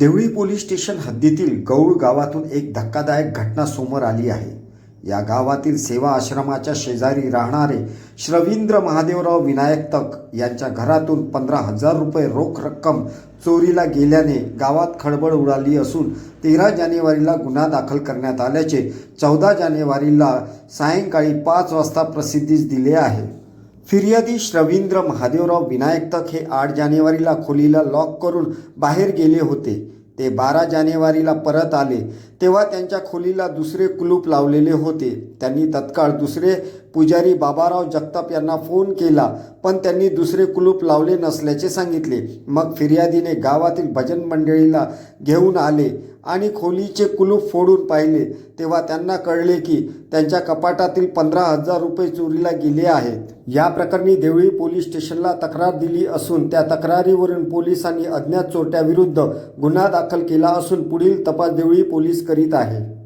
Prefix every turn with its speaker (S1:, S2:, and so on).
S1: Deoli police station हद्दीतील गौळ गावातून एक धक्कादायक घटना समोर आली आहे. या गावातील सेवा आश्रमाच्या शेजारी राहणारे श्रवींद्र महादेवराव विनायक तक यांच्या घरातून पंधरा हजार रुपये रोख रक्कम चोरीला गेल्याने गावात खळबळ उडाली असून तेरा जानेवारीला गुन्हा दाखल करण्यात आल्याचे चौदा जानेवारीला सायंकाळी पाच वाजता प्रसिद्धीस दिले आहे. फिर्यादी श्रवींद्र महादेवराव विनायक तक हे आठ जानेवारीला खोलीला लॉक करून बाहेर गेले होते. ते बारा जानेवारीला परत आले. तेव्हा त्यांच्या खोलीला दुसरे कुलूप लावलेले होते. त्यांनी तत्काळ दुसरे पुजारी बाबाराव जगताप यांना फोन केला पण त्यांनी दुसरे कुलूप लावले नसल्याचे सांगितले. मग फिर्यादीने गावातील भजन मंडळीला घेऊन आले आणि खोलीचे कुलूप फोडून पाहिले. तेव्हा त्यांना कळले की त्यांच्या कपाटातील पंधरा हजार रुपये चोरीला गेले आहेत. या प्रकरणी देवळी पोलीस स्टेशनला तक्रार दिली असून त्या तक्रारीवरून पोलिसांनी अज्ञात चोरट्याविरुद्ध गुन्हा दाखल केला असून पुढील तपास देवळी पोलीस करीत आहे.